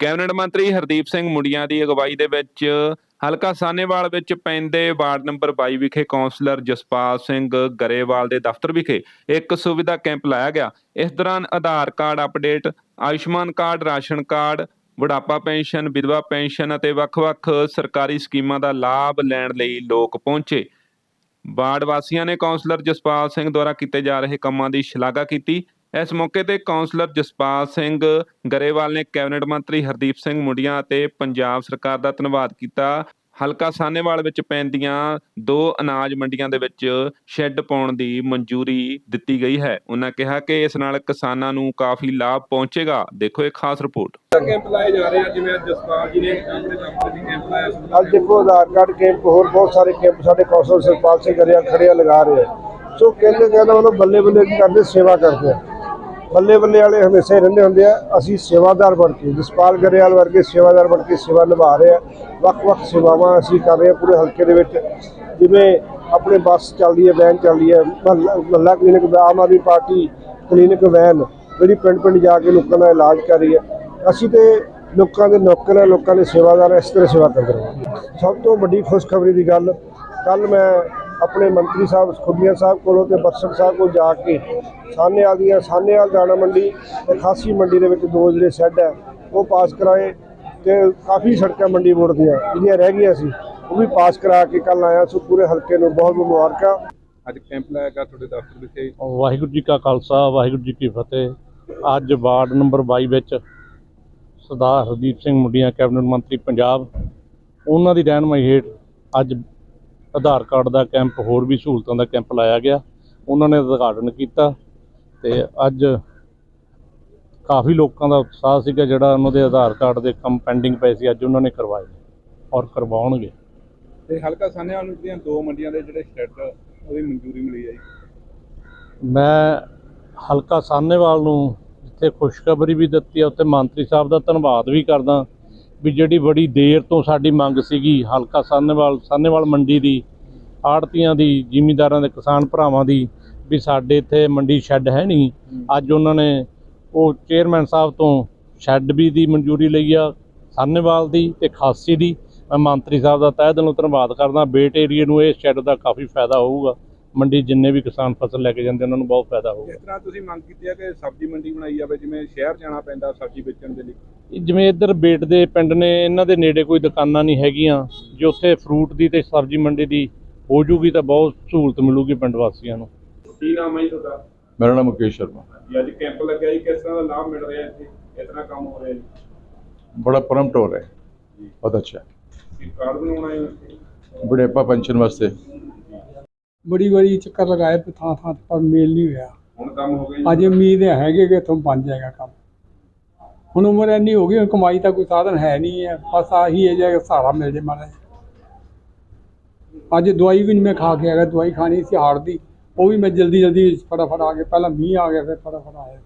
Cabinet ਮੰਤਰੀ ਹਰਦੀਪ ਸਿੰਘ ਮੁੰਡੀਆਂ ਦੀ ਅਗਵਾਈ ਦੇ ਵਿੱਚ ਹਲਕਾ ਸਾਨੇਵਾਲ ਵਿੱਚ ਪੈਂਦੇ ਵਾਰਡ ਨੰਬਰ 22 ਵਿਖੇ ਕੌਂਸਲਰ ਜਸਪਾਲ ਸਿੰਘ ਗਰੇਵਾਲ ਦੇ ਦਫ਼ਤਰ ਵਿਖੇ ਇੱਕ ਸੁਵਿਧਾ ਕੈਂਪ ਲਾਇਆ ਗਿਆ। ਇਸ ਦੌਰਾਨ Aadhaar card update, Ayushman card, ration card, ਬੁਢਾਪਾ ਪੈਨਸ਼ਨ, ਵਿਧਵਾ ਪੈਨਸ਼ਨ ਅਤੇ ਵੱਖ-ਵੱਖ ਸਰਕਾਰੀ ਸਕੀਮਾਂ ਦਾ ਲਾਭ ਲੈਣ ਲਈ ਲੋਕ ਪਹੁੰਚੇ। ਵਾਰਡ ਵਾਸੀਆਂ ਨੇ ਕੌਂਸਲਰ ਜਸਪਾਲ ਸਿੰਘ ਦੁਆਰਾ ਕੀਤੇ ਜਾ ਰਹੇ ਕੰਮਾਂ ਦੀ ਸ਼ਲਾਘਾ ਕੀਤੀ। ਇਸ ਮੌਕੇ ਤੇ ਕੌਂਸਲਰ ਜਸਪਾਲ ਸਿੰਘ ਗਰੇਵਾਲ ਨੇ ਕੈਬਨਿਟ ਮੰਤਰੀ ਹਰਦੀਪ ਸਿੰਘ ਮੁੰਡੀਆਂ ਅਤੇ ਪੰਜਾਬ ਸਰਕਾਰ ਦਾ ਧੰਨਵਾਦ ਕੀਤਾ। ਹਲਕਾ ਸਾਹਨੇਵਾਲ ਵਿੱਚ ਪੈਂਦੀਆਂ ਦੋ ਅਨਾਜ ਮੰਡੀਆਂ ਦੇ ਵਿੱਚ ਸ਼ੈੱਡ ਪਾਉਣ ਦੀ ਮਨਜ਼ੂਰੀ ਦਿੱਤੀ ਗਈ ਹੈ। ਉਹਨਾਂ ਕਿਹਾ ਕਿ ਇਸ ਨਾਲ ਕਿਸਾਨਾਂ ਨੂੰ ਕਾਫੀ ਲਾਭ ਪਹੁੰਚੇਗਾ। ਦੇਖੋ ਇਹ ਖਾਸ ਰਿਪੋਰਟ। ਕੈਂਪ ਲਾਏ ਜਾ ਰਹੇ ਆ ਜਿਵੇਂ ਅੱਜ ਜਸਪਾਲ ਜੀ ਨੇ ਆਪਣੇ ਦੀ ਕੈਂਪ ਲਾਇਆ ਸੀ। ਅੱਜ ਦੇਖੋ ਆਧਾਰ ਕਾਰਡ ਕੈਂਪ ਹੋਰ ਬਹੁਤ ਸਾਰੇ ਕੈਂਪ ਸਾਡੇ ਕੌਂਸਲ ਸਰਪਾਲ ਸਿੰਘ ਗਰਿਆ ਖੜਿਆ ਲਗਾ ਰਹੇ ਆ। ਸੋ ਕਹਿੰਦੇ ਕਹਿੰਦਾ ਉਹਨਾਂ ਬੱਲੇ ਬੱਲੇ ਕਰਦੇ ਸੇਵਾ ਕਰਦੇ ਆ। ਬੱਲੇ ਬੱਲੇ ਵਾਲੇ ਹਮੇਸ਼ਾ ਹੀ ਰਹਿੰਦੇ ਹੁੰਦੇ ਆ। ਅਸੀਂ ਸੇਵਾਦਾਰ ਬਣ ਕੇ, ਜਸਪਾਲ ਗਰੇਵਾਲ ਵਰਗੇ ਸੇਵਾਦਾਰ ਬਣ ਕੇ ਸੇਵਾ ਨਿਭਾ ਰਹੇ ਆ। ਵੱਖ-ਵੱਖ ਸੇਵਾਵਾਂ ਅਸੀਂ ਕਰ ਰਹੇ ਆ ਪੂਰੇ ਹਲਕੇ ਦੇ ਵਿੱਚ। ਜਿਵੇਂ ਆਪਣੇ ਬੱਸ ਚੱਲਦੀ ਹੈ, ਵੈਨ ਚੱਲਦੀ ਹੈ, Mohalla clinic, Aam Aadmi Party clinic van, ਜਿਹੜੀ ਪਿੰਡ ਪਿੰਡ ਜਾ ਕੇ ਲੋਕਾਂ ਦਾ ਇਲਾਜ ਕਰ ਰਹੀ ਹੈ। ਅਸੀਂ ਤੇ ਲੋਕਾਂ ਦੇ ਨੌਕਰ ਹੈ ਲੋਕਾਂ ਦੇ ਸੇਵਾਦਾਰ ਇਸ ਤਰ੍ਹਾਂ ਸੇਵਾ ਕਰਦੇ ਰਹੇ ਸਭ ਤੋਂ ਵੱਡੀ ਖੁਸ਼ਖਬਰੀ ਦੀ ਗੱਲ ਕੱਲ ਮੈਂ ਆਪਣੇ ਮੰਤਰੀ ਸਾਹਿਬ ਖੁੱਡੀਆਂ ਸਾਹਿਬ ਕੋਲੋਂ ਤੇ ਬਰਸਨ ਸਾਹਿਬ ਕੋਲ ਜਾ ਕੇ ਸਾਹਨੇਵਾਲ ਦੀਆਂ ਸਾਹਨੇਵਾਲ ਦਾਣਾ ਮੰਡੀ ਤੇ ਖਾਸੀ ਮੰਡੀ ਦੇ ਵਿੱਚ ਦੋ ਜਿਹੜੇ ਸ਼ੈੱਡ ਹੈ ਉਹ ਪਾਸ ਕਰਾਏ ਤੇ ਕਾਫੀ ਸੜਕਾਂ ਮੰਡੀ ਬੋਰਡ ਦੀਆਂ ਜਿਹੜੀਆਂ ਰਹਿ ਗਈਆਂ ਸੀ ਉਹ ਵੀ ਪਾਸ ਕਰਾ ਕੇ ਕੱਲ ਆਇਆ ਸੋ ਪੂਰੇ ਹਲਕੇ ਨੂੰ ਬਹੁਤ ਬਹੁਤ ਮੁਬਾਰਕਾਂ। ਅੱਜ ਕੈਂਪ ਲਾਇਆ ਗਿਆ ਤੁਹਾਡੇ ਦਫ਼ਤਰ ਵਿਖੇ। ਵਾਹਿਗੁਰੂ ਜੀ ਕਾ ਖਾਲਸਾ ਵਾਹਿਗੁਰੂ ਜੀ ਕੀ ਫਤਿਹ। ਅੱਜ ਵਾਰਡ ਨੰਬਰ 22 ਵਿੱਚ ਸਰਦਾਰ ਹਰਦੀਪ ਸਿੰਘ ਮੁੰਡੀਆਂ ਕੈਬਨਿਟ ਮੰਤਰੀ ਪੰਜਾਬ ਉਹਨਾਂ ਦੀ ਰਹਿਨਮਾਈ ਹੇਠ ਅੱਜ ਆਧਾਰ ਕਾਰਡ ਦਾ ਕੈਂਪ ਹੋਰ ਵੀ ਸਹੂਲਤਾਂ ਦਾ ਕੈਂਪ ਲਾਇਆ ਗਿਆ। ਉਹਨਾਂ ਨੇ ਉਦਘਾਟਨ ਕੀਤਾ ਤੇ ਅੱਜ ਕਾਫੀ ਲੋਕਾਂ ਦਾ ਉਤਸ਼ਾਹ ਸੀਗਾ ਜਿਹੜਾ ਉਹਨਾਂ ਦੇ ਆਧਾਰ ਕਾਰਡ ਦੇ ਕੰਮ ਪੈਂਡਿੰਗ ਪਏ ਸੀ ਅੱਜ ਉਹਨਾਂ ਨੇ ਕਰਵਾਏ ਔਰ ਕਰਵਾਉਣਗੇ। ਤੇ ਹਲਕਾ ਸਾਹਨੇਵਾਲ ਨੂੰ ਜਿਹੜੀਆਂ ਦੋ ਮੰਡੀਆਂ ਦੇ ਜਿਹੜੇ ਸ਼ੈੱਡ ਉਹਦੀ ਮਨਜ਼ੂਰੀ ਮਿਲੀ ਹੈ ਮੈਂ ਹਲਕਾ ਸਾਹਨੇਵਾਲ ਨੂੰ ਜਿੱਥੇ ਖੁਸ਼ਖਬਰੀ ਵੀ ਦਿੱਤੀ ਹੈ ਉੱਥੇ ਮੰਤਰੀ ਸਾਹਿਬ ਦਾ ਧੰਨਵਾਦ ਵੀ ਕਰਦਾ। ਵੀ ਜਿਹੜੀ ਬੜੀ ਦੇਰ ਤੋਂ ਸਾਡੀ ਮੰਗ ਸੀਗੀ, ਹਲਕਾ ਸਾਹਨੇਵਾਲ ਸਾਹਨੇਵਾਲ ਮੰਡੀ ਦੀ, ਆੜਤੀਆਂ ਦੀ, ਜ਼ਿਮੀਂਦਾਰਾਂ ਦੇ, ਕਿਸਾਨ ਭਰਾਵਾਂ ਦੀ, ਵੀ ਸਾਡੇ ਇੱਥੇ ਮੰਡੀ ਸ਼ੈੱਡ ਹੈ ਨਹੀਂ। ਅੱਜ ਉਹਨਾਂ ਨੇ ਉਹ ਚੇਅਰਮੈਨ ਸਾਹਿਬ ਤੋਂ ਸ਼ੈੱਡ ਵੀ ਦੀ ਮਨਜ਼ੂਰੀ ਲਈ ਆ, ਸਾਹਨੇਵਾਲ ਦੀ ਤੇ ਖਾਸੀ ਦੀ। ਮੈਂ ਮੰਤਰੀ ਸਾਹਿਬ ਦਾ ਤਹਿ ਦਿਲੋਂ ਧੰਨਵਾਦ ਕਰਦਾ, ਬੇਟ ਏਰੀਏ ਨੂੰ ਇਹ ਸ਼ੈੱਡ ਦਾ ਕਾਫੀ ਫਾਇਦਾ ਹੋਊਗਾ। ਮੰਡੀ ਜਿੰਨੇ ਵੀ ਕਿਸਾਨ ਫਸਲ ਲੈ ਕੇ ਜਾਂਦੇ, ਉਹਨਾਂ ਨੂੰ ਬਹੁਤ ਫਾਇਦਾ ਹੋਊਗਾ। ਜਿਸ ਤਰ੍ਹਾਂ ਤੁਸੀਂ ਮੰਗ ਕੀਤੀ ਹੈ ਕਿ ਸਬਜ਼ੀ ਮੰਡੀ ਬਣਾਈ ਜਾਵੇ, ਜਿਵੇਂ ਸ਼ਹਿਰ ਜਾਣਾ ਪੈਂਦਾ ਸਬਜ਼ੀ ਵੇਚਣ ਦੇ ਲਈ। ਜਿਵੇਂ ਇੱਧਰ ਬੇਟ ਦੇ ਪਿੰਡ ਨੇ ਇਹਨਾਂ ਦੇ ਨੇੜੇ ਕੋਈ ਦੁਕਾਨਾਂ ਨਹੀਂ ਹੈਗੀਆਂ ਜੇ ਉੱਥੇ ਫਰੂਟ ਦੀ ਤੇ ਸਬਜ਼ੀ ਮੰਡੀ ਦੀ ਹੋ ਜੂਗੀ ਤਾਂ ਬਹੁਤ ਸਹੂਲਤ ਮਿਲੂਗੀ ਪਿੰਡ ਵਾਸੀਆਂ ਨੂੰ। ਕੀ ਨਾਮ ਹੈ ਜੀ ਤੁਹਾਡਾ? ਮੇਰਾ ਨਾਮ ਮੁਕੇਸ਼ ਸ਼ਰਮਾ। ਜੀ ਅੱਜ ਕੈਂਪ ਲੱਗਿਆ ਜੀ ਕਿਸ ਤਰ੍ਹਾਂ ਦਾ ਲਾਭ ਮਿਲ ਰਿਹਾ ਇੱਥੇ? ਕਿਤਨਾ ਕੰਮ ਹੋ ਰਿਹਾ ਜੀ? ਬੜਾ ਪ੍ਰਮਟ ਹੋ। ਰਿਹਾ ਹੈ ਬਹੁਤ ਅੱਛਾ ਕੀ ਕਾਰਡ ਬਣਾਉਣਾ ਹੈ ਇੱਥੇ? ਬੁਢੇਪਾ ਪੈਨਸ਼ਨ ਵਾਸਤੇ। ਬੜੀ ਵਾਰੀ ਚੱਕਰ ਲਗਾਏ ਥਾਂ ਥਾਂ ਤੇ ਪਰ ਮੇਲ ਨਹੀਂ ਹੋਇਆ। ਹੁਣ ਕੰਮ ਹੋ ਗਿਆ ਜੀ? ਅੱਜ ਉਮੀਦ ਹੈਗੇ ਕਿ ਇੱਥੋਂ ਬਣ ਜਾਏਗਾ ਕੰਮ। ਹੁਣ ਉਮਰ ਇੰਨੀ ਹੋ ਗਈ, ਹੁਣ ਕਮਾਈ ਦਾ ਕੋਈ ਸਾਧਨ ਹੈ ਨਹੀਂ ਹੈ, ਬਸ ਆਹੀ ਹੈ ਜੇ ਸਹਾਰਾ ਮਿਲ ਜੇ ਮਾੜਾ ਅੱਜ ਦਵਾਈ ਵੀ ਨਹੀਂ ਮੈਂ ਖਾ ਕੇ ਆਇਆ, ਦਵਾਈ ਖਾਣੀ ਸੀ ਹਾਰਟ ਦੀ, ਉਹ ਵੀ ਮੈਂ ਜਲਦੀ ਜਲਦੀ ਫਟਾਫਟ ਆ ਗਿਆ, ਪਹਿਲਾਂ ਮੀਂਹ ਆ ਗਿਆ, ਫਿਰ ਫਟਾਫਟ ਆਇਆ।